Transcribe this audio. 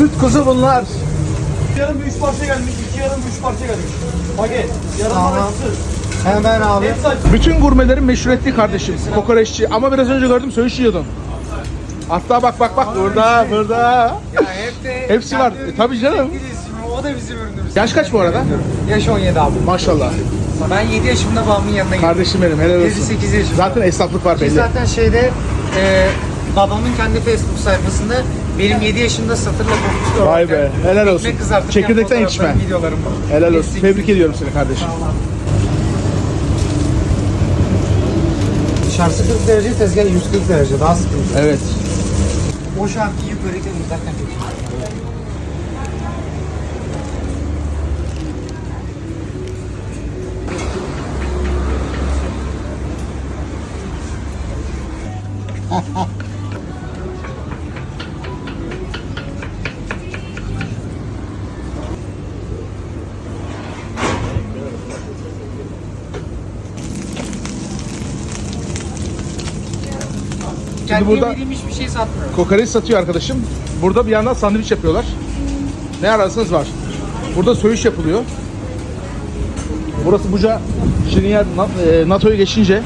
Süt kuzu bunlar. Yarım bir üç parça gelmiş, iki yarım bir üç parça gelmiş. Paket, yarım Tamam. parçası. Hemen abi. Hepsi aç. Bütün gurmelerin meşhur ettiği kardeşim. Kokoreççi. Ama biraz önce gördüm söğüş yiyordun. Hatta bak bak bak burada burada. Ya hep de Hepsi var. E, tabii canım. O da bizim ürünümüz. Yaş kaç bu arada? Yaş 17 abi. Maşallah. Ben 7 yaşımda babamın yanına gittim. Kardeşim benim helal olsun. 7-8 yaşında. Zaten esnaflık var Biz belli. zaten şeyde e, babamın kendi Facebook sayfasında benim 7 yaşında satırla kokmuştu. Vay be, helal olsun. Çekirdekten içme. Videolarım var. Helal olsun. Kesinlikle. Tebrik ediyorum seni kardeşim. Dışarısı 40 derece, tezgah 140 derece. Daha sıkıntı. Evet. O şarkıyı yukarıdan izlerken Kendine burada- verilmiş bir şey satmıyor. Kokoreç satıyor arkadaşım. Burada bir yandan sandviç yapıyorlar. Ne ararsanız var. Burada söğüş yapılıyor. Burası Buca. Şimdi Na- e, NATO'yu geçince